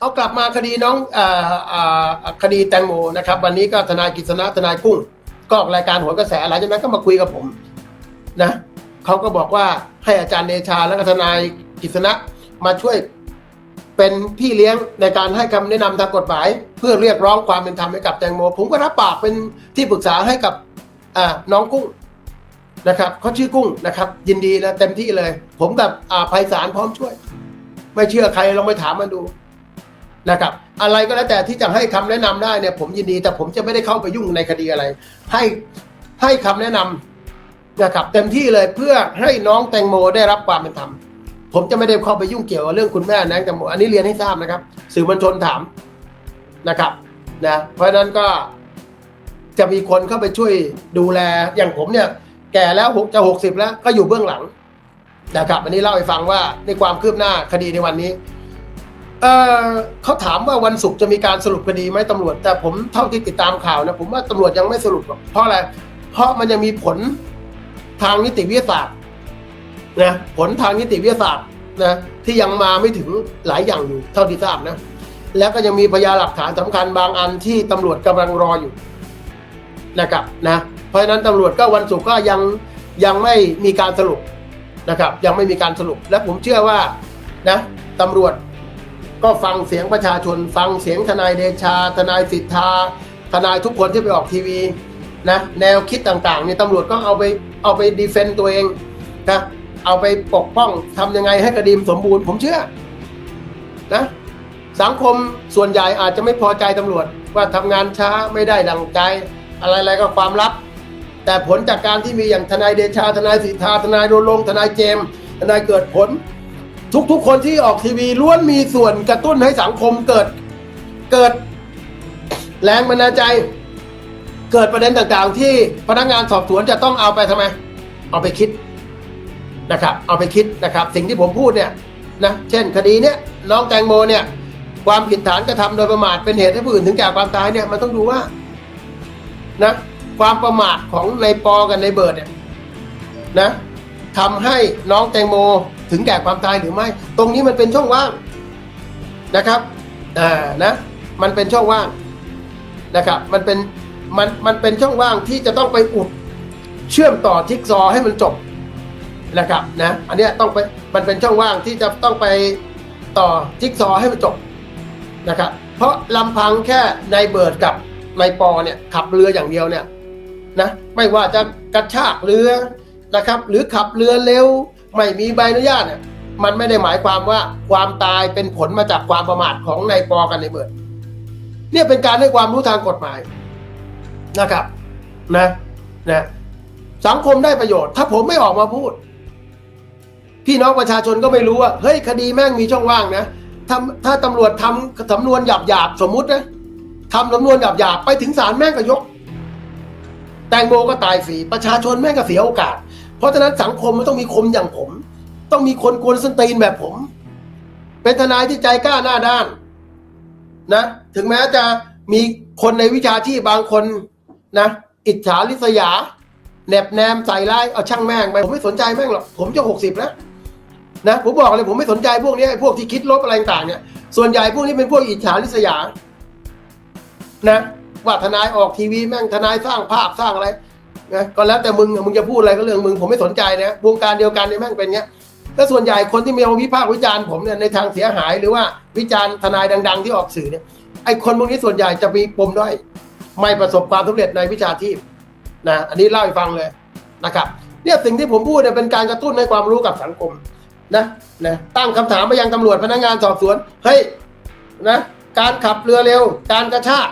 เอากลับมาคดีน้องออคดีแตงโมนะครับ วันนี้ก็ทนายกฤษณะทนายกุ้งก็ออกรายการโหนกระแสหลังจากนั้นก็มาคุยกับผมนะเขาก็บอกว่าให้อาจารย์เดชาและทนายกฤษณะมาช่วยเป็นพี่เลี้ยงในการให้คำแนะนำทางกฎหมาย เพื่อเรียกร้องความเป็นธรรมให้กับแตงโม ผมก็รับปากเป็นที่ปรึกษาให้กับน้องกุ้งนะครับเขาชื่อกุ้งนะครับ ยินดีนะเต็มที่เลย ผมกับอ่าไพศาลพร้อมช่วย ไม่เชื่อใครลองไปถามมาดู นะครับอะไรก็แล้วแต่ที่จะให้คำแนะนำได้เนี่ยผมยินดี แต่ผมจะไม่ได้เข้าไปยุ่งในคดีอะไร ให้ให้คำแนะนำนะครับเต็มที่เลยเพื่อให้น้องแตงโมได้รับความเป็นธรรมผมจะไม่ได้เข้าไปยุ่งเกี่ยวกับเรื่องคุณแม่นางแตงโมอันนี้เรียนให้ทราบนะครับ สื่อมวลชนถามนะครับนะเพราะฉะนั้นก็จะมีคนเข้าไปช่วยดูแลอย่างผมเนี่ย แก่แล้วจะหกสิบแล้วก็อยู่เบื้องหลังนะครับอันนี้เล่าให้ฟังว่าในความคืบหน้าคดีในวันนี้ เออเขาถามว่าวันศุกร์จะมีการสรุปคดีไหมตำรวจ แต่ผมเท่าที่ติดตามข่าวนะผมว่าตำรวจยังไม่สรุปหรอกเพราะอะไรเพราะมันยังมีผลทางนิติวิทยาศาสตร์นะผลทางนิติวิทยาศาสตร์นะที่ยังมาไม่ถึงหลายอย่างอยู่เท่าที่ทราบนะ แล้วก็ยังมีพยานหลักฐานสำคัญบางอันที่ตำรวจกำลังรออยู่นะครับนะเพราะฉะนั้นตำรวจก็วันศุกร์ก็ยังยังไม่มีการสรุปนะครับ ยังไม่มีการสรุปและผมเชื่อว่านะตำรวจ ก็ฟังเสียงประชาชน ฟังเสียงทนายเดชา ทนายสิทธา ทนายทุกคนที่ไปออกทีวีนะแนวคิดต่างๆเนี่ยตำรวจก็เอาไปเอาไปดีเฟนต์ตัวเองนะเอาไปปกป้องทำยังไงให้คดีมสมบูรณ์ ผมเชื่อนะสังคมส่วนใหญ่อาจจะไม่พอใจตำรวจว่าทำงานช้าไม่ได้ดังใจ อะไรๆก็ความลับ แต่ผลจากการที่มีอย่างทนายเดชา ทนายสิทธา ทนายโดนลงค์ทนายเจมทนายเกิดผล ทุกๆคนที่ออกทีวีล้วนมีส่วนกระตุ้นให้สังคมเกิดเกิดแรงบันดาลใจ เกิดประเด็นต่างๆ ที่พนักงานสอบสวนจะต้องเอาไปทำไม เอาไปคิดนะครับ เอาไปคิดนะครับ สิ่งที่ผมพูดเนี่ยนะเช่น คดีเนี้ยน้องแตงโมเนี่ยความผิดฐานกระทำโดยประมาทเป็นเหตุให้ผู้อื่นถึงแก่ความตายเนี่ยมันต้องดูว่านะความประมาทของในปอกับในเบิร์ดเนี่ยนะ ทำให้น้องแตงโมถึงแก่ความตายหรือไม่ ตรงนี้มันเป็นช่องว่างนะครับอ่านะมันเป็นช่องว่างนะครับ มันเป็นมันมันเป็นช่องว่างที่จะต้องไปอุดเชื่อมต่อจิ๊กซอให้มันจบนะครับนะอันเนี้ยต้องไปมันเป็นช่องว่างที่จะต้องไปต่อจิ๊กซอให้มันจบนะครับเพราะลำพังแค่นายเบิร์ดกับนายปอเนี่ยขับเรืออย่างเดียวเนี่ยนะไม่ว่าจะกระชากเรือ นะครับ หรือขับเรือเร็วไม่มีใบอนุญาตเนี่ยมันไม่ได้หมายความว่าความตายเป็นผลมาจากความประมาทของนายปอกันในเบิร์ดเนี่ยเป็นการให้ความรู้ทางกฎหมายนะครับนะนะสังคมได้ประโยชน์ ถ้าผมไม่ออกมาพูด พี่น้องประชาชนก็ไม่รู้ว่าเฮ้ยคดีแม่งมีช่องว่างนะถ้าถ้าตำรวจทำสำนวนหยาบหยาบสมมุตินะทำสำนวนหยาบหยาบไปถึงศาลแม่งก็ยก แตงโมก็ตายฟรีประชาชนแม่งก็เสียโอกาส เพราะฉะนั้นสังคมมันต้องมีคมอย่างผม ต้องมีคนกวนส้นตีนแบบผม เป็นทนายที่ใจกล้าหน้าด้านนะ ถึงแม้จะมีคนในวิชาชีพบางคนนะ อิจฉาริษยาแหนบแนมใส่ร้ายเอาช่างแม่งไปผมไม่สนใจแม่งหรอกผมจะหกสิบแล้วนะผมบอกเลยผมไม่สนใจพวกนี้พวกที่คิดลบอะไรต่างเนี่ยส่วนใหญ่พวกนี้เป็นพวกอิจฉาริษยานะว่าทนายออกทีวีแม่งทนายสร้างภาพสร้างอะไร นะก็แล้วแต่มึงมึงจะพูดอะไรก็เรื่องมึงผมไม่สนใจนะวงการเดียวกันเนี่ยแม่งเป็นเงี้ยแล้วส่วนใหญ่คนที่มีเอาวิพากษ์วิจารณ์ผมเนี่ยในทางเสียหายหรือว่าวิจารณ์ทนายดัง ๆ ที่ออกสื่อเนี่ยไอ้คนพวกนี้ส่วนใหญ่จะมีปมด้อยไม่ประสบความสำเร็จในวิชาชีพนะอันนี้เล่าให้ฟังเลยนะครับเนี่ยสิ่งที่ผมพูดเนี่ยเป็นการกระตุ้นให้ความรู้กับสังคมนะนะตั้งคำถามไปยังตำรวจพนักงานสอบสวนเฮ้ยนะการขับเรือเร็ว การกระชาก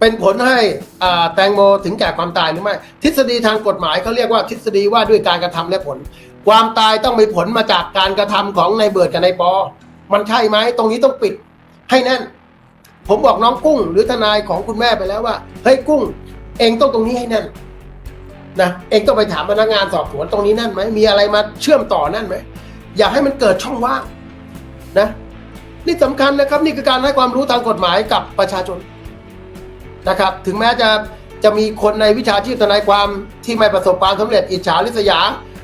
เป็นผลให้แตงโมถึงแก่ความตายหรือไม่ ทฤษฎีทางกฎหมายเขาเรียกว่าทฤษฎีว่าด้วยการกระทำและผล ความตายต้องมีผลมาจากการกระทำของนายเบิร์ดกับนายปอ มันใช่ไหมตรงนี้ต้องปิดให้แน่น ผมบอกน้องกุ้งหรือทนายของคุณแม่ไปแล้วว่าเฮ้ยกุ้ง เองต้องตรงนี้ให้แน่นนะเองต้องไปถามพนักงานสอบสวนตรงนี้แน่นไหมมีอะไรมาเชื่อมต่อแน่นไหมอย่าให้มันเกิดช่องว่างนะนี่สำคัญนะครับนี่คือการให้ความรู้ทางกฎหมายกับประชาชน นะครับ ถึงแม้จะจะมีคนในวิชาชีพทนายความที่ไม่ประสบความสำเร็จอิจฉาริษยา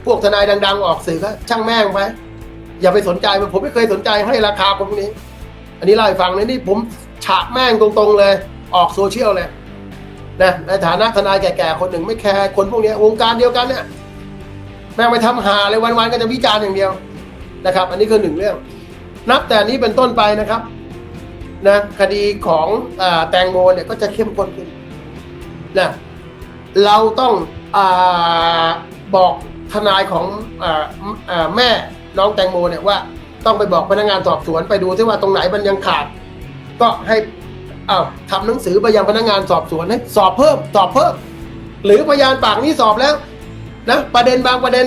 พวกทนายดัง ๆ ออกสื่อก็ช่างแม่งไปอย่าไปสนใจมันผมไม่เคยสนใจให้ราคาพวกนี้ อันนี้เล่าให้ฟังเลยนี่ผมฉะแม่งตรงๆเลย ออกโซเชียลเลยนะในฐานะทนายแก่ๆคนหนึ่งไม่แคร์คนพวกนี้วงการเดียวกันเนี่ยแม่งไปทำหาเลยวันๆก็จะวิจารณ์อย่างเดียวนะครับ อันนี้คือหนึ่งเรื่อง นับแต่นี้เป็นต้นไปนะครับ นะคดีของอแตงโมเนี่ยก็จะเข้มข้นขึ้นนะเราต้องอบอกทนายของออแม่น้องแตงโมเนี่ยว่าต้องไปบอกพนักงานสอบสวนไปดูที่ว่าตรงไหนมันยังขาด ก็ให้อ้าวทำหนังสือไปยังพนักงานสอบสวนให้สอบเพิ่มสอบเพิ่ม หรือพยานปากนี้สอบแล้วนะประเด็นบางประเด็น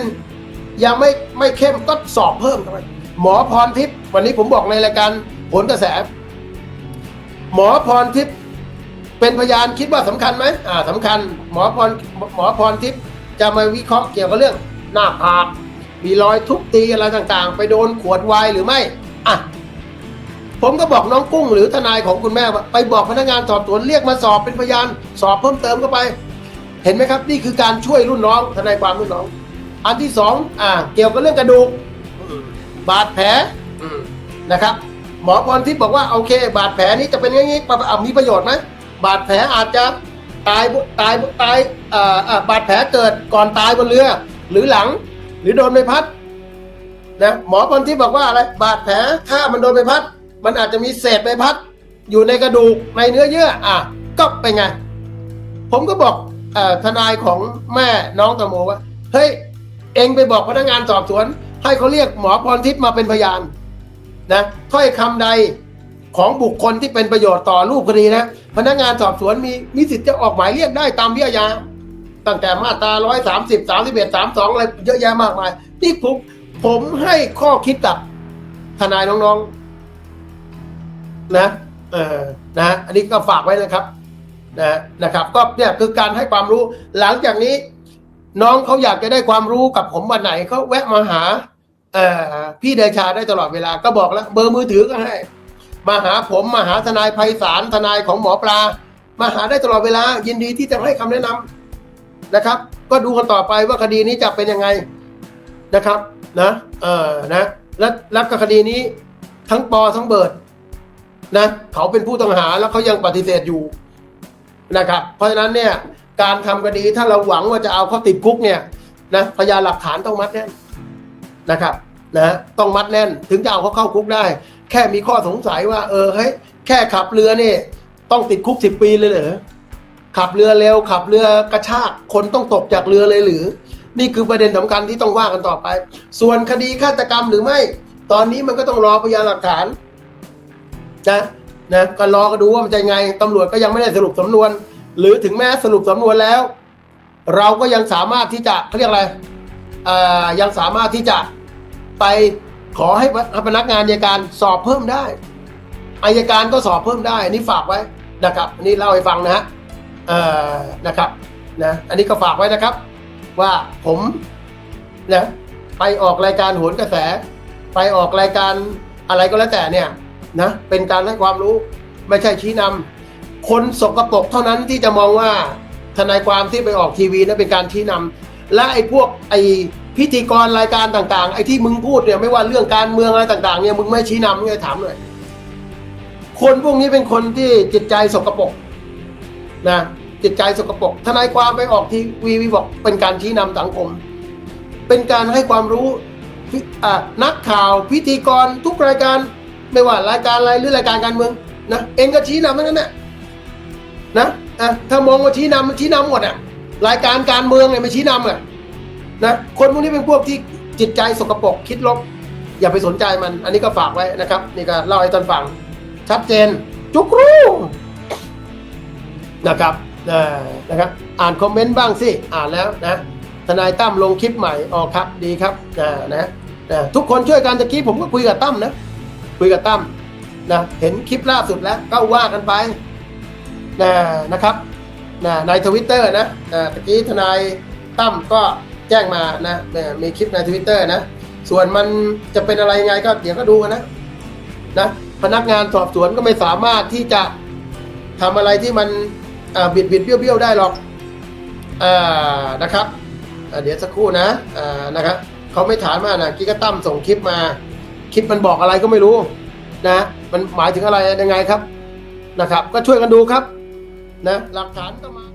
ยังไม่ไม่เข้มก็สอบเพิ่มไปหมอพรทิพย์วันนี้ผมบอกในรายการผลกระแส หมอพรทิพย์เป็นพยานคิดว่าสำคัญไหมอ่าสำคัญ หมอพรหมอพรทิพย์จะมาวิเคราะห์เกี่ยวกับเรื่องหน้าผากมีรอยทุบตีอะไรต่างๆ ไปโดนขวดไวน์หรือไม่อะผมก็บอกน้องกุ้งหรือทนายของคุณแม่ว่าไปบอกพนักงานสอบสวนเรียกมาสอบเป็นพยาน สอบเพิ่มเติมเข้าไป เห็นไหมครับ นี่คือการช่วยรุ่นน้องทนายความรุ่นน้อง อันที่สองอ่า เกี่ยวกับเรื่องกระดูกบาดแผลนะครับ หมอพรทิพย์บอกว่าโอเค บาดแผลนี้จะเป็นอย่างนี้มีประโยชน์ไหมบาดแผลอาจจะตายตายตายบาดแผลเกิดก่อนตายบนเรือ หรือหลัง หรือโดนใบพัดนะหมอพรทิพย์บอกว่าอะไรบาดแผลถ้ามันโดนใบพัด มันอาจจะมีเศษใบพัด อยู่ในกระดูกในเนื้อเยื่ออะก็เป็นไง ผมก็บอกอทนายของแม่น้องตะโมว่าเฮ้ยเองไปบอกพนักงานสอบสวน ให้เขาเรียกหมอพรทิพย์มาเป็นพยาน นะถ้อยคำใดของบุคคลที่เป็นประโยชน์ต่อรูปคดีนะพนักงานสอบสวนมีมีสิทธิ์จะออกหมายเรียกได้ตามวิทยาตั้งแต่มาตราร้อยสามสิบสามสิบเอ็ดสามสองอะไรเยอะแยะมากมายนี่ผมผมให้ข้อคิดกับทนายน้องๆ นะ เออนะ อันนี้ก็ฝากไว้นะครับ นะนะครับ ก็เนี่ยคือการให้ความรู้ หลังจากนี้ น้องเขาอยากจะได้ความรู้กับผมวันไหนเขาแวะมาหา พี่เดชาได้ตลอดเวลาก็บอกแล้ว เบอร์มือถือก็ให้ มาหาผมมาหาทนายไพศาลทนายของหมอปลา มาหาได้ตลอดเวลา ยินดีที่จะให้คำแนะนำนะครับ ก็ดูกันต่อไปว่าคดีนี้จะเป็นยังไงนะครับนะเออนะและและก็คดีนี้ทั้งปอทั้งเบิร์ดนะเขาเป็นผู้ต้องหาแล้วเขายังปฏิเสธอยู่นะครับ เพราะฉะนั้นเนี่ยการทำคดีถ้าเราหวังว่าจะเอาเขาติดคุกเนี่ยนะพยานหลักฐานต้องมัดแน่น นะครับนะต้องมัดแน่นถึงจะเอาเขาเข้าคุกได้ แค่มีข้อสงสัยว่าเออเฮ้ยแค่ขับเรือนี่ต้องติดคุกสิบปีเลยเหรอขับเรือเร็วขับเรือกระชากคนต้องตกจากเรือเลยหรือ นี่คือประเด็นสำคัญที่ต้องว่ากันต่อไป ส่วนคดีฆาตกรรมหรือไม่ ตอนนี้มันก็ต้องรอพยานหลักฐานนะนะก็รอก็ดูว่ามันจะไงตำรวจก็ยังไม่ได้สรุปสำนวน หรือถึงแม้สรุปสำนวนแล้ว เราก็ยังสามารถที่จะเขาเรียกอะไรอ่อยังสามารถที่จะ ไปขอให้พนักงานอัยการสอบเพิ่มได้อายการก็สอบเพิ่มได้อันนี้ฝากไว้นะครับอันนี้เล่าให้ฟังนะฮะเอ่อนะครับนะอันนี้ก็ฝากไว้นะครับ ว่าผมนะไปออกรายการโหนกระแส ไปออกรายการอะไรก็แล้วแต่เนี่ยนะเป็นการให้ความรู้ไม่ใช่ชี้นำคนสกรปรกเท่านั้นที่จะมองว่าทนายความที่ไปออกทีวีนั้นเป็นการชี้นำและไอ้พวกไอ้ พิธีกรรายการต่างๆ ไอ้ที่มึงพูดเนี่ยไม่ว่าเรื่องการเมืองอะไรต่างๆเนี่ยมึงไม่ชี้นำเลยถามหน่อยคนพวกนี้เป็นคนที่จิตใจสกรปรกนะจิตใจสกปรกทนายความไปออกทีวีวีบอกเป็นการชี้นำสังคม เป็นการให้ความรู้นักข่าวพิธีกรทุกรายการไม่ว่ารายการอะไรหรือรายการการเมืองนะเองก็ชี้นำทั้งนั้นแหละนะอะถ้ามองว่าชี้นำมันชี้นำหมดอะรายการการเมืองเนี่ยไม่ชี้นำอะ นะคนพวกนี้เป็นพวกที่จิตใจสกปรกคิดลบ อย่าไปสนใจมัน อันนี้ก็ฝากไว้นะครับนี่ก็เล่าให้ท่านฟังชัดเจนจุกรู้นะครับอ่อนะครับอ่านคอมเมนต์บ้างสิอ่านแล้วนะทนายตั้มลงคลิปใหม่ออกครับดีครับอ่านะนะทุกคนช่วยกันตะกี้ผมก็คุยกับตั้มนะคุยกับตั้มนะเห็นคลิปล่าสุดแล้วก็ว่ากันไปนะนะครับนะในทวิตเตอร์นะนะตะกี้ทนายตั้มก็ แจ้งมานะมีคลิปในทวิตเตอร์นะ ส่วนมันจะเป็นอะไรยังไงก็เดี๋ยวก็ดูกันนะนะพนักงานสอบสวนก็ไม่สามารถที่จะทำอะไรที่มันอ่าบิดบิดเบี้ยวเบี้ยวได้หรอกอ่านะครับเดี๋ยวสักครู่นะอ่านะครับเขาไม่ถามมานะกิกตั้มส่งคลิปมา คลิปมันบอกอะไรก็ไม่รู้นะ มันหมายถึงอะไรยังไงครับนะครับ ก็ช่วยกันดูครับนะหลักฐานก็มา